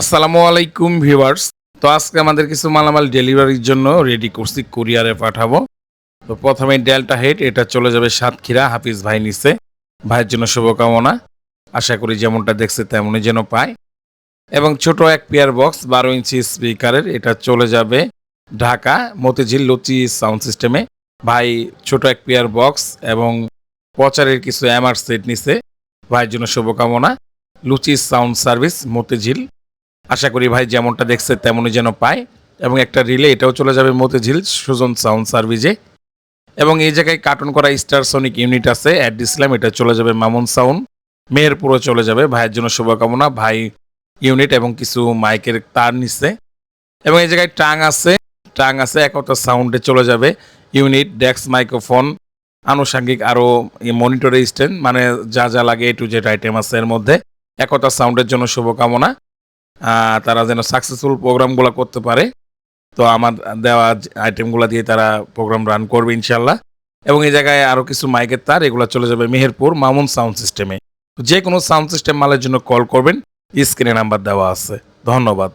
আসসালামু আলাইকুম ভিউয়ার্স। তো আজকে আমাদের কিছু মালামাল ডেলিভারির জন্য রেডি করছি, কুরিয়ারে পাঠাবো। তো প্রথমে ডেল্টা হেড, এটা চলে যাবে সাতক্ষীরা, হাফিজ ভাই নিচে ভাইয়ের জন্য শুভকামনা। আশা করি যেমনটা দেখছে তেমনই যেন পায়। এবং ছোট এক পেয়ার বক্স, বারো ইঞ্চি স্পিকারের, এটা চলে যাবে ঢাকা মতিঝিল লুচি সাউন্ড সিস্টেমে। ভাই ছোট এক পেয়ার বক্স এবং পচারের কিছু এমআর সেট নিছে। ভাইয়ের জন্য শুভকামনা। Luchi sound service, Motijheel. আশা করি ভাই যেমনটা দেখছে তেমনই যেন পায়। এবং একটা রিলে এটাও চলে যাবে মতিঝিল সুজন সাউন্ড সার্ভিসে। এবং এই জায়গায় কার্টুন করা স্টার সনিক ইউনিট আছে, অ্যাড দিছিলাম, এটা চলে যাবে মামুন সাউন্ড। মেহেরপুরও চলে যাবে, ভাইয়ের জন্য শুভকামনা, ভাই ইউনিট এবং কিছু মাইকের তার নিচ্ছে। এবং এই জায়গায় টাং আছে টাং আছে একতা সাউন্ডে চলে যাবে ইউনিট ডেস্ক মাইক্রোফোন, আনুষঙ্গিক আরও মনিটরের স্ট্যান্ড মানে যা যা লাগে এ টু জেড আইটেম আছে এর মধ্যে। একতা সাউন্ডের জন্য শুভকামনা। তারা যেন সাকসেসফুল প্রোগ্রামগুলো করতে পারে। তো আমার দেওয়া আইটেমগুলো দিয়ে তারা প্রোগ্রাম রান করবে ইনশাল্লাহ এবং এই জায়গায় আরও কিছু মাইকের তার, এগুলো চলে যাবে মেহেরপুর মামুন সাউন্ড সিস্টেমে যে কোনো সাউন্ড সিস্টেম মালের জন্য কল করবেন স্ক্রিনে নাম্বার দেওয়া আছে। ধন্যবাদ।